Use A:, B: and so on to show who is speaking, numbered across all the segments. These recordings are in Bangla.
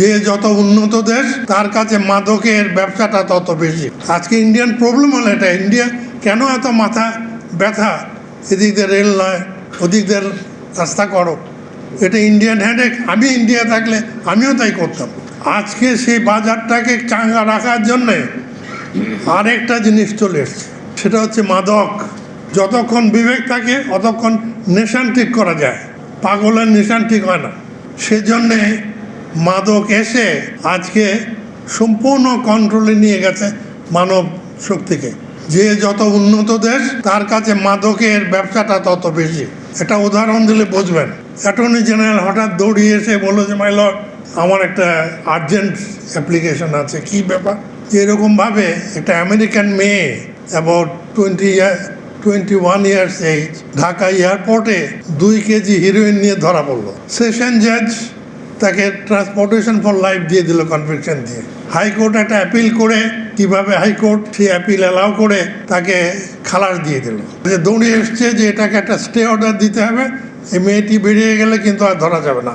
A: যে যত উন্নত দেশ, তার কাছে মাদকের ব্যবসাটা তত বেশি। আজকে ইন্ডিয়ান প্রবলেম হলো এটা। ইন্ডিয়া কেন এত মাথা ব্যথা? এদিক দিয়ে রেল নয়, ওদিক দিয়ে রাস্তা করো। এটা ইন্ডিয়ান হ্যান্ডেক আমি ইন্ডিয়া থাকলে আমিও তাই করতাম। আজকে সেই বাজারটাকে চাঙ্গা রাখার জন্যে আরেকটা জিনিস চলে এসছে। সেটা হচ্ছে মাদক। যতক্ষণ বিবেক থাকে, অতক্ষণ নেশান ঠিক করা যায়। পাগলের নেশান ঠিক হয় না। সেজন্যে মাদক এসে আজকে সম্পূর্ণ কন্ট্রোলে নিয়ে গেছে মানব শক্তিকে। যে যত উন্নত দেশ, তার কাছে মাদকের ব্যবসাটা তত বেশি। এটা উদাহরণ দিলে বুঝবেন। অ্যাটর্নি জেনারেল হঠাৎ দৌড়িয়ে এসে বলল যে, মাই লর্ড, আমার একটা আর্জেন্ট অ্যাপ্লিকেশন আছে। কি ব্যাপার? এরকমভাবে একটা আমেরিকান মেয়ে about twenty year twenty one years age Dhaka এয়ারপোর্টে দুই কেজি হিরোইন নিয়ে ধরা পড়ল। সেশন জাজ তাকে ট্রান্সপোর্টেশন ফর লাইফ দিয়ে দিল কনভিকশন দিয়ে। হাইকোর্ট একটা অ্যাপিল করে, কীভাবে হাইকোর্ট সেই অ্যাপিল অ্যালাউ করে, তাকে খালাস দিয়ে দিল। যে দৌড়ে এসছে যে এটাকে একটা স্টে অর্ডার দিতে হবে, এই মেয়েটি বেরিয়ে গেলে কিন্তু আর ধরা যাবে না।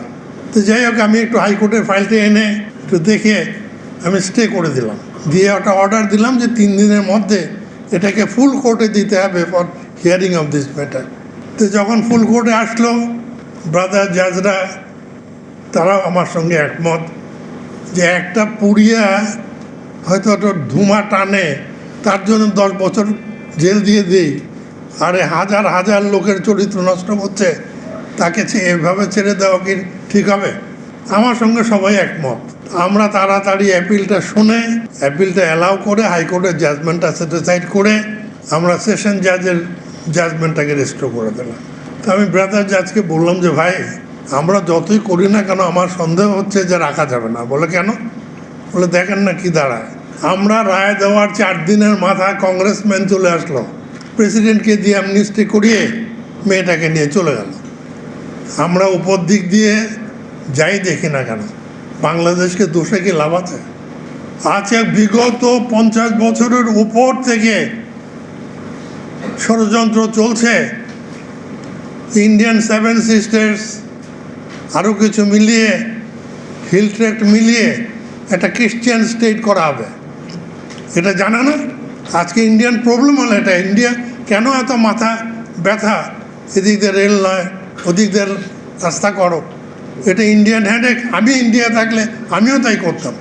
A: তো যাই হোক, আমি একটু হাইকোর্টের ফাইলটা এনে একটু দেখে আমি স্টে করে দিলাম। দিয়ে একটা অর্ডার দিলাম যে তিন দিনের মধ্যে এটাকে ফুল কোর্টে দিতে হবে for hearing of this matter তো যখন ফুল কোর্টে আসলো ব্রাদার জাজরা তারাও আমার সঙ্গে একমত যে একটা পুড়িয়া হয়তো একটা ধুমা টানে, তার জন্য দশ বছর জেল দিয়ে দিই। আরে হাজার হাজার লোকের চরিত্র নষ্ট করছে তাকে এভাবে ছেড়ে দেওয়া কি ঠিক হবে? আমার সঙ্গে সবাই একমত। আমরা তাড়াতাড়ি অ্যাপিলটা শুনে, অ্যাপিলটা অ্যালাউ করে হাইকোর্টের জাজমেন্টটা স্যাটিসফাইড করে আমরা সেশন জাজের জাজমেন্টটাকে রেস্টোর করে দিলাম। তো আমি ব্রাদার জাজকে বললাম যে, ভাই আমরা যতই করি না কেন, আমার সন্দেহ হচ্ছে যে রাখা যাবে না। বলে কেন? বলে দেখেন না কি দাঁড়ায়। আমরা রায় দেওয়ার চার দিনের মাথায় কংগ্রেসম্যান চলে আসলো। প্রেসিডেন্টকে দিয়ে অ্যামনিস্টি করিয়ে মেয়েটাকে নিয়ে চলে গেল। আমরা উপর দিক দিয়ে যাই দেখি না কেন, বাংলাদেশকে দোষে কি লাভ আছে? আছে বিগত পঞ্চাশ বছরের উপর থেকে ষড়যন্ত্র চলছে। ইন্ডিয়ান সেভেন সিস্টার্স আরও কিছু মিলিয়ে হিল ট্রেক্ট মিলিয়ে একটা ক্রিশ্চিয়ান স্টেট করা হবে। এটা জানা না? আজকে ইন্ডিয়ান প্রবলেম হলো এটা। ইন্ডিয়া কেন এত মাথা ব্যথা? এদিক দিয়ে রেল নয় ওদিক দিয়ে রাস্তা করো। এটা ইন্ডিয়ান হ্যাডেক আমি ইন্ডিয়া থাকলে আমিও তাই করতাম।